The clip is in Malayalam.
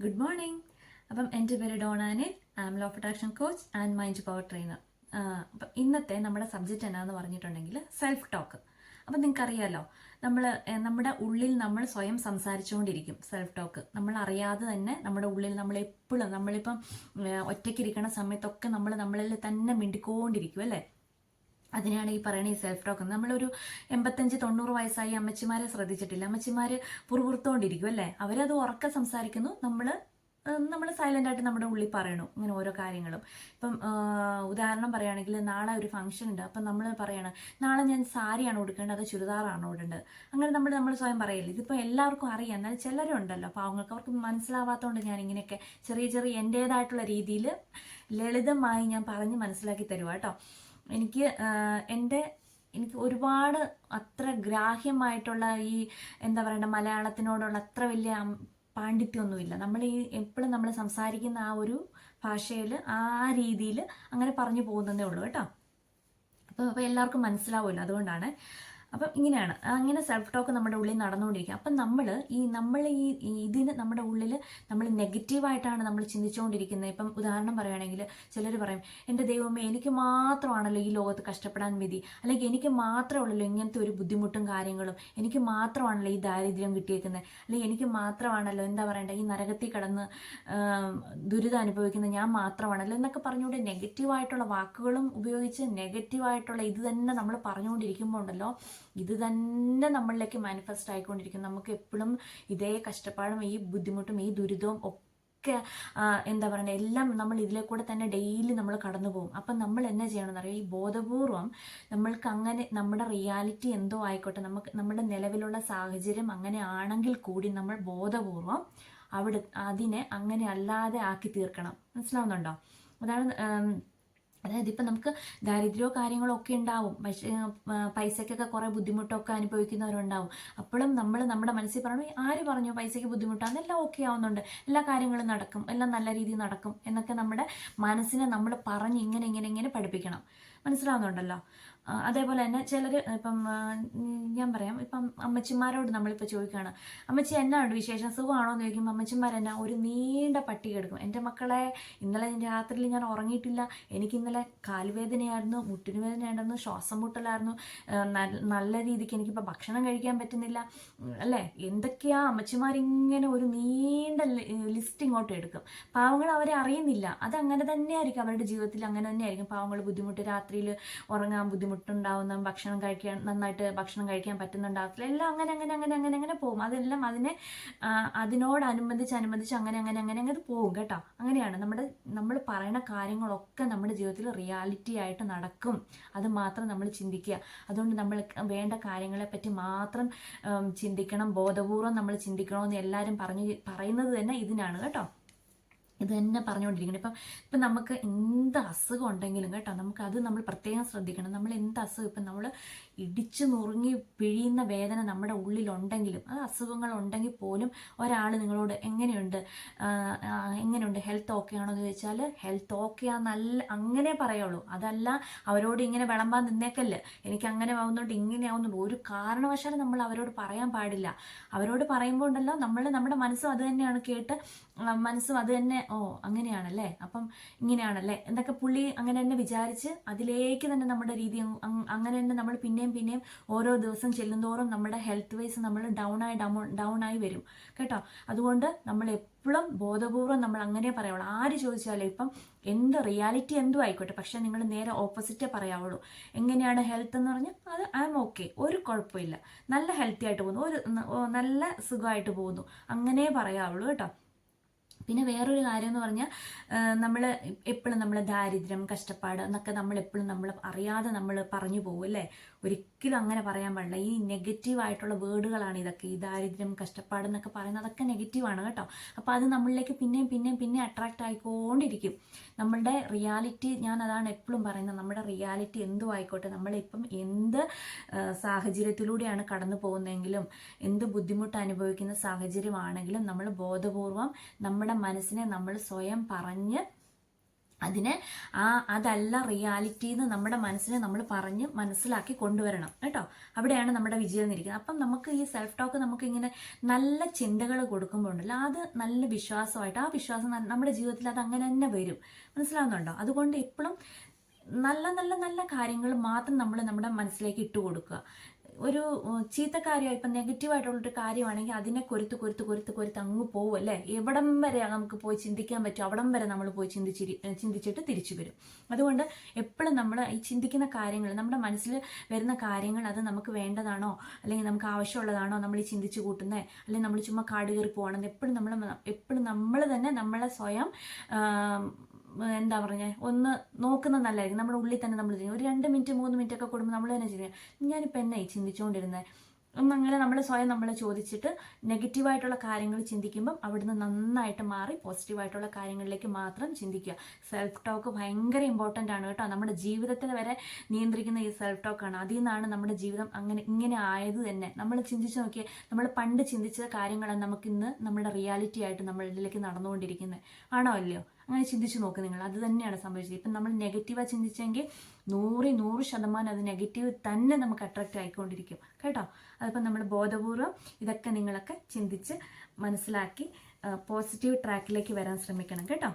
ഗുഡ് മോർണിംഗ് അപ്പം എന്റെ പേര് ഡോണാനിൽ am law of attraction coach and mind power trainer അപ്പം ഇന്നത്തെ നമ്മുടെ സബ്ജക്റ്റ് എന്നാന്ന് പറഞ്ഞിട്ടുണ്ടെങ്കിൽ സെൽഫ് ടോക്ക് അപ്പം നിങ്ങൾക്കറിയാലോ നമ്മൾ നമ്മുടെ ഉള്ളിൽ നമ്മൾ സ്വയം സംസാരിച്ചുകൊണ്ടിരിക്കും സെൽഫ് ടോക്ക് നമ്മൾ അറിയാതെ തന്നെ നമ്മുടെ ഉള്ളിൽ നമ്മൾ എപ്പോഴും നമ്മളിപ്പം ഒറ്റയ്ക്കിരിക്കണ സമയത്തൊക്കെ നമ്മൾ നമ്മളിൽ തന്നെ മിണ്ടിക്കൊണ്ടിരിക്കും അല്ലേ? അതിനാണ് ഈ പറയുന്ന ഈ സെൽഫ് ടോക്ക് നമ്മളൊരു എൺപത്തഞ്ച് തൊണ്ണൂറ് വയസ്സായി അമ്മച്ചിമാരെ ശ്രദ്ധിച്ചിട്ടില്ല. അമ്മച്ചിമാർ പുറപുറത്തോണ്ടിരിക്കും അല്ലേ? അവരത് ഉറക്കെ സംസാരിക്കുന്നു. നമ്മൾ നമ്മൾ സൈലന്റ് ആയിട്ട് നമ്മുടെ ഉള്ളിൽ പറയണു ഇങ്ങനെ ഓരോ കാര്യങ്ങളും. ഇപ്പം ഉദാഹരണം പറയുകയാണെങ്കിൽ നാളെ ഒരു ഫംഗ്ഷൻ ഉണ്ട്. അപ്പം നമ്മൾ പറയണം നാളെ ഞാൻ സാരിയാണ് ഉടുക്കേണ്ടത് അത് ചുരിദാറാണോ ഇടേണ്ടത്? അങ്ങനെ നമ്മൾ നമ്മൾ സ്വയം പറയില്ല. ഇതിപ്പോൾ എല്ലാവർക്കും അറിയാം. എന്നാൽ ചിലരുണ്ടല്ലോ പാവങ്ങൾക്ക് അവർക്ക് മനസ്സിലാവാത്തതുകൊണ്ട് ഞാൻ ഇങ്ങനെയൊക്കെ ചെറിയ ചെറിയ എന്റേതായിട്ടുള്ള രീതിയിൽ ലളിതമായി ഞാൻ പറഞ്ഞ് മനസ്സിലാക്കി തരുവാ കേട്ടോ. എനിക്ക് എന്റെ എനിക്ക് ഒരുപാട് അത്ര ഗ്രാഹ്യമായിട്ടുള്ള ഈ എന്താ പറയണ്ട മലയാളത്തിനോടുള്ള അത്ര വലിയ പാണ്ഡിത്യമൊന്നുമില്ല നമ്മൾ ഈ എപ്പോഴും നമ്മൾ സംസാരിക്കുന്ന ആ ഒരു ഭാഷയിൽ ആ രീതിയിൽ അങ്ങനെ പറഞ്ഞു പോകുന്നതേ ഉള്ളൂ കേട്ടോ. അപ്പോൾ അപ്പോൾ എല്ലാവർക്കും മനസ്സിലാവുമല്ലോ അതുകൊണ്ടാണ്. അപ്പം ഇങ്ങനെയാണ്. അങ്ങനെ സെൽഫ് ടോക്ക് നമ്മുടെ ഉള്ളിൽ നടന്നുകൊണ്ടിരിക്കുക അപ്പം നമ്മൾ ഈ നമ്മൾ ഈ ഇതിന് നമ്മുടെ ഉള്ളിൽ നമ്മൾ നെഗറ്റീവായിട്ടാണ് നമ്മൾ ചിന്തിച്ചുകൊണ്ടിരിക്കുന്നത്. ഇപ്പം ഉദാഹരണം പറയുകയാണെങ്കിൽ ചിലർ പറയും എന്റെ ദൈവമേ എനിക്ക് മാത്രമാണല്ലോ ഈ ലോകത്ത് കഷ്ടപ്പെടാൻ വിധി. അല്ലെങ്കിൽ എനിക്ക് മാത്രമേ ഉള്ളല്ലോ ഇങ്ങനത്തെ ഒരു ബുദ്ധിമുട്ടും കാര്യങ്ങളും. എനിക്ക് മാത്രമാണല്ലോ ഈ ദാരിദ്ര്യം കിട്ടിയേക്കുന്നത്. അല്ലെങ്കിൽ എനിക്ക് മാത്രമാണല്ലോ എന്താ പറയണ്ടേ ഈ നരകത്തിൽ കടന്ന് ദുരിതം അനുഭവിക്കുന്ന ഞാൻ മാത്രമാണല്ലോ എന്നൊക്കെ പറഞ്ഞുകൊണ്ട് നെഗറ്റീവായിട്ടുള്ള വാക്കുകളും ഉപയോഗിച്ച് നെഗറ്റീവായിട്ടുള്ള ഇത് തന്നെ നമ്മൾ പറഞ്ഞുകൊണ്ടിരിക്കുമ്പോൾ ഉണ്ടല്ലോ ഇത് തന്നെ നമ്മളിലേക്ക് മാനിഫെസ്റ്റ് ആയിക്കൊണ്ടിരിക്കും. നമുക്ക് എപ്പോഴും ഇതേ കഷ്ടപ്പാടും ഈ ബുദ്ധിമുട്ടും ഈ ദുരിതവും ഒക്കെ എന്താ പറയുക എല്ലാം നമ്മൾ ഇതിലെ കൂടെ തന്നെ ഡെയിലി നമ്മൾ കടന്നു പോകും. അപ്പം നമ്മൾ എന്നാ ചെയ്യണമെന്ന് അറിയാം? ഈ ബോധപൂർവം നമ്മൾക്ക് അങ്ങനെ നമ്മുടെ റിയാലിറ്റി എന്തോ ആയിക്കോട്ടെ നമുക്ക് നമ്മുടെ നിലവിലുള്ള സാഹചര്യം അങ്ങനെ ആണെങ്കിൽ കൂടി നമ്മൾ ബോധപൂർവം അവിടെ അതിനെ അങ്ങനെ അല്ലാതെ ആക്കി തീർക്കണം. മനസ്സിലാവുന്നുണ്ടോ? അതാണ് അതായത് ഇപ്പം നമുക്ക് ദാരിദ്ര്യമോ കാര്യങ്ങളോ ഒക്കെ ഉണ്ടാവും. പക്ഷേ പൈസയ്ക്കൊക്കെ കുറേ ബുദ്ധിമുട്ടൊക്കെ അനുഭവിക്കുന്നവരുണ്ടാവും. അപ്പോഴും നമ്മൾ നമ്മുടെ മനസ്സിൽ പറഞ്ഞു ആര് പറഞ്ഞു പൈസയ്ക്ക് ബുദ്ധിമുട്ടാണ് എല്ലാം ഓക്കെ ആവുന്നുണ്ട്. എല്ലാ കാര്യങ്ങളും നടക്കും. എല്ലാം നല്ല രീതിയിൽ നടക്കും എന്നൊക്കെ നമ്മുടെ മനസ്സിനെ നമ്മൾ പറഞ്ഞ് ഇങ്ങനെ ഇങ്ങനെ ഇങ്ങനെ പഠിപ്പിക്കണം. മനസ്സിലാവുന്നുണ്ടല്ലോ. അതേപോലെ തന്നെ ചിലർ ഇപ്പം ഞാൻ പറയാം ഇപ്പം അമ്മച്ചിമാരോട് നമ്മളിപ്പോൾ ചോദിക്കുകയാണ് അമ്മച്ചി എന്നാണ് വിശേഷം? സുഖമാണോ? എന്ന് ചോദിക്കുമ്പോൾ അമ്മച്ചിമാർ എന്നാ ഒരു നീണ്ട പട്ടിക എടുക്കും എന്റെ മക്കളെ ഇന്നലെ രാത്രിയിൽ ഞാൻ ഉറങ്ങിയിട്ടില്ല. എനിക്ക് ഇന്നലെ കാൽവേദനയായിരുന്നു മുട്ടിന് വേദനയായിരുന്നു ശ്വാസം മുട്ടലായിരുന്നു. നല്ല- രീതിക്ക് എനിക്കിപ്പോൾ ഭക്ഷണം കഴിക്കാൻ പറ്റുന്നില്ല. അല്ലേ? എന്തൊക്കെയാ അമ്മച്ചിമാർ ഇങ്ങനെ ഒരു നീണ്ട ലിസ്റ്റ് ഇങ്ങോട്ട് എടുക്കും. പാവങ്ങൾ അവരെ അറിയുന്നില്ല. അത് അങ്ങനെ തന്നെയായിരിക്കും അവരുടെ ജീവിതത്തിൽ അങ്ങനെ തന്നെയായിരിക്കും. പാവങ്ങൾ ബുദ്ധിമുട്ട് രാത്രിയിൽ ഉറങ്ങാൻ ബുദ്ധിമുട്ടുണ്ടാവുന്ന ഭക്ഷണം കഴിക്കാൻ നന്നായിട്ട് ഭക്ഷണം കഴിക്കാൻ പറ്റുന്നുണ്ടാകത്തില്ല എല്ലാം അങ്ങനെ അങ്ങനെ അങ്ങനെ അങ്ങനെ അങ്ങനെ പോകും. അതെല്ലാം അതിനെ അതിനോട് അതിനോടനുബന്ധിച്ച് അനുബന്ധിച്ച് അങ്ങനെ അങ്ങനെ അങ്ങനെ അങ്ങനെ പോകും കേട്ടോ. അങ്ങനെയാണ്. നമ്മുടെ നമ്മൾ പറയുന്ന കാര്യങ്ങളൊക്കെ നമ്മുടെ ജീവിതത്തിൽ റിയാലിറ്റി ആയിട്ട് നടക്കും. അത് മാത്രം നമ്മൾ ചിന്തിക്കുക. അതുകൊണ്ട് നമ്മൾ വേണ്ട കാര്യങ്ങളെ പറ്റി മാത്രം ചിന്തിക്കണം. ബോധപൂർവം നമ്മൾ ചിന്തിക്കണമെന്ന് എല്ലാവരും പറഞ്ഞു പറയുന്നത് തന്നെ ഇതിനാണ് കേട്ടോ. ഇത് തന്നെ പറഞ്ഞുകൊണ്ടിരിക്കണം ഇപ്പം ഇപ്പം നമുക്ക് എന്ത് അസുഖം ഉണ്ടെങ്കിലും കേട്ടോ നമുക്ക് അത് നമ്മൾ പ്രത്യേകം ശ്രദ്ധിക്കണം. നമ്മൾ എന്ത് അസുഖം ഇപ്പം നമ്മൾ ഇടിച്ചു നുറുങ്ങി പിഴിയുന്ന വേദന നമ്മുടെ ഉള്ളിലുണ്ടെങ്കിലും ആ അസുഖങ്ങൾ ഉണ്ടെങ്കിൽ പോലും ഒരാൾ നിങ്ങളോട് എങ്ങനെയുണ്ട്? ആ, ആ, എങ്ങനെയുണ്ട്? ഹെൽത്ത് ഓക്കെ ആണോ എന്ന് ചോദിച്ചാൽ ഹെൽത്ത് ഓക്കെ ആണെന്നല്ല അങ്ങനെ പറയുള്ളൂ. അതല്ല അവരോട് ഇങ്ങനെ വിളമ്പാൻ നിന്നേക്കല്ല. എനിക്ക് അങ്ങനെ ആവുന്നുണ്ട് ഇങ്ങനെ ആവുന്നുണ്ട് ഒരു കാരണവശാലും നമ്മൾ അവരോട് പറയാൻ പാടില്ല. അവരോട് പറയുമ്പോൾ ഉണ്ടല്ലോ നമ്മൾ നമ്മുടെ മനസ്സും അത് തന്നെയാണ് കേട്ട് മനസ്സും അത് തന്നെ ഓ അങ്ങനെയാണല്ലേ? അപ്പം ഇങ്ങനെയാണല്ലേ? എന്തൊക്കെ പുള്ളി അങ്ങനെ തന്നെ വിചാരിച്ച് അതിലേക്ക് തന്നെ നമ്മുടെ രീതി അങ്ങ് അങ്ങനെ തന്നെ നമ്മൾ പിന്നെയും പിന്നെയും ഓരോ ദിവസം ചെല്ലുന്തോറും നമ്മുടെ ഹെൽത്ത് വൈസ് നമ്മൾ ഡൗൺ ആയി ഡൗൺ ആയി വരും. കേട്ടോ? അതുകൊണ്ട് നമ്മൾ എപ്പോഴും ബോധപൂർവം നമ്മൾ അങ്ങനെ പറയാവുള്ളൂ ആര് ചോദിച്ചാലും ഇപ്പം എന്ത് റിയാലിറ്റി എന്തോ ആയിക്കോട്ടെ പക്ഷെ നിങ്ങൾ നേരെ ഓപ്പോസിറ്റേ പറയാവുള്ളൂ. എങ്ങനെയാണ് ഹെൽത്ത് എന്ന് പറഞ്ഞാൽ അത് ഐ എം ഓക്കെ ഒരു കുഴപ്പമില്ല. നല്ല ഹെൽത്തി ആയിട്ട് പോകുന്നു. ഒരു നല്ല സുഖമായിട്ട് പോകുന്നു. അങ്ങനെ പറയാവുള്ളൂ കേട്ടോ. പിന്നെ വേറൊരു കാര്യം എന്ന് പറഞ്ഞാൽ നമ്മൾ എപ്പോഴും നമ്മൾ ദാരിദ്ര്യം കഷ്ടപ്പാട് എന്നൊക്കെ നമ്മൾ എപ്പോഴും നമ്മൾ അറിയാതെ നമ്മൾ പറഞ്ഞു പോകും അല്ലേ? ഒരിക്കലും അങ്ങനെ പറയാൻ പാടില്ല. ഈ നെഗറ്റീവ് ആയിട്ടുള്ള വേർഡുകളാണ് ഇതൊക്കെ. ഈ ദാരിദ്ര്യം കഷ്ടപ്പാട് എന്നൊക്കെ പറയുന്നത് അതൊക്കെ നെഗറ്റീവാണ് കേട്ടോ. അപ്പോൾ അത് നമ്മളിലേക്ക് പിന്നെയും പിന്നെയും പിന്നെ അട്രാക്റ്റ് ആയിക്കൊണ്ടിരിക്കും. നമ്മളുടെ റിയാലിറ്റി ഞാൻ അതാണ് എപ്പോഴും പറയുന്നത്. നമ്മുടെ റിയാലിറ്റി എന്തും ആയിക്കോട്ടെ. നമ്മളിപ്പം എന്ത് സാഹചര്യത്തിലൂടെയാണ് കടന്നു പോകുന്നതെങ്കിലും എന്ത് ബുദ്ധിമുട്ട് അനുഭവിക്കുന്ന സാഹചര്യമാണെങ്കിലും നമ്മൾ ബോധപൂർവം നമ്മുടെ മനസ്സിനെ നമ്മൾ സ്വയം പറഞ്ഞ് അതിനെ ആ അതല്ല റിയാലിറ്റി എന്ന് നമ്മുടെ മനസ്സിനെ നമ്മൾ പറഞ്ഞ് മനസ്സിലാക്കി കൊണ്ടുവരണം. കേട്ടോ? അവിടെയാണ് നമ്മുടെ വിജയം എന്നിരിക്കുന്നത് അപ്പം നമുക്ക് ഈ സെൽഫ് ടോക്ക് നമുക്ക് ഇങ്ങനെ നല്ല ചിന്തകൾ കൊടുക്കുമ്പോൾ ഉണ്ടല്ലോ അത് നല്ല വിശ്വാസമായിട്ട് ആ വിശ്വാസം നമ്മുടെ ജീവിതത്തിൽ അത് അങ്ങനെ തന്നെ വരും. മനസ്സിലാവുന്നുണ്ടോ? അതുകൊണ്ട് എപ്പോഴും നല്ല നല്ല നല്ല കാര്യങ്ങൾ മാത്രം നമ്മൾ നമ്മുടെ മനസ്സിലേക്ക് ഇട്ട് കൊടുക്കുക ഒരു ചീത്ത ചീത്ത കാര്യം ഇപ്പം നെഗറ്റീവായിട്ടുള്ളൊരു കാര്യമാണെങ്കിൽ അതിനെ കൊരുത്ത് കൊരുത്ത് കൊരുത്ത് കൊരുത്ത് അങ്ങ് പോകും അല്ലേ? എവിടം വരെ നമുക്ക് പോയി ചിന്തിക്കാൻ പറ്റും അവിടം വരെ നമ്മൾ പോയി ചിന്തിച്ചിരി ചിന്തിച്ചിട്ട് തിരിച്ചു വരും. അതുകൊണ്ട് എപ്പോഴും നമ്മൾ ഈ ചിന്തിക്കുന്ന കാര്യങ്ങൾ നമ്മുടെ മനസ്സിൽ വരുന്ന കാര്യങ്ങൾ അത് നമുക്ക് വേണ്ടതാണോ? അല്ലെങ്കിൽ നമുക്ക് ആവശ്യമുള്ളതാണോ? നമ്മൾ ഈ ചിന്തിച്ചു കൂട്ടുന്നത് അല്ലെങ്കിൽ നമ്മൾ ചുമ്മാ കാട് കയറി പോകണം എപ്പോഴും നമ്മൾ എപ്പോഴും നമ്മൾ തന്നെ നമ്മളെ സ്വയം എന്താ പറഞ്ഞേ? ഒന്ന് നോക്കുന്നത് നല്ലതായിരിക്കും. നമ്മുടെ ഉള്ളിൽ തന്നെ നമ്മൾ ചെയ്യും ഒരു രണ്ട് മിനിറ്റ് മൂന്ന് മിനിറ്റ് ഒക്കെ കൂടുമ്പോൾ നമ്മൾ തന്നെ ചെയ്യുക. ഞാനിപ്പോൾ എന്നായി ചിന്തിച്ചുകൊണ്ടിരുന്നത്? ഒന്നങ്ങനെ നമ്മൾ സ്വയം നമ്മൾ ചോദിച്ചിട്ട് നെഗറ്റീവായിട്ടുള്ള കാര്യങ്ങൾ ചിന്തിക്കുമ്പം അവിടുന്ന് നന്നായിട്ട് മാറി പോസിറ്റീവായിട്ടുള്ള കാര്യങ്ങളിലേക്ക് മാത്രം ചിന്തിക്കുക. സെൽഫ് ടോക്ക് ഭയങ്കര ഇമ്പോർട്ടന്റ് ആണ് കേട്ടോ. നമ്മുടെ ജീവിതത്തിൽ വരെ നിയന്ത്രിക്കുന്ന ഈ സെൽഫ് ടോക്കാണ് അതിൽ നിന്നാണ് നമ്മുടെ ജീവിതം അങ്ങനെ ഇങ്ങനെ ആയത് തന്നെ. നമ്മൾ ചിന്തിച്ച് നോക്കിയാൽ നമ്മൾ പണ്ട് ചിന്തിച്ച കാര്യങ്ങളാണ് നമുക്കിന്ന് നമ്മുടെ റിയാലിറ്റി ആയിട്ട് നമ്മളിലേക്ക് നടന്നുകൊണ്ടിരിക്കുന്നത്. ആണോ അല്ലയോ അങ്ങനെ ചിന്തിച്ച് നോക്ക് നിങ്ങൾ. അത് തന്നെയാണ് സംഭവിച്ചത്. ഇപ്പം നമ്മൾ നെഗറ്റീവായി ചിന്തിച്ചെങ്കിൽ നൂറി നൂറ് ശതമാനം അത് നെഗറ്റീവ് തന്നെ നമുക്ക് അട്രാക്റ്റ് ആയിക്കൊണ്ടിരിക്കും. കേട്ടോ? അതിപ്പോൾ നമ്മൾ ബോധപൂർവം ഇതൊക്കെ നിങ്ങളൊക്കെ ചിന്തിച്ച് മനസ്സിലാക്കി പോസിറ്റീവ് ട്രാക്കിലേക്ക് വരാൻ ശ്രമിക്കണം. കേട്ടോ?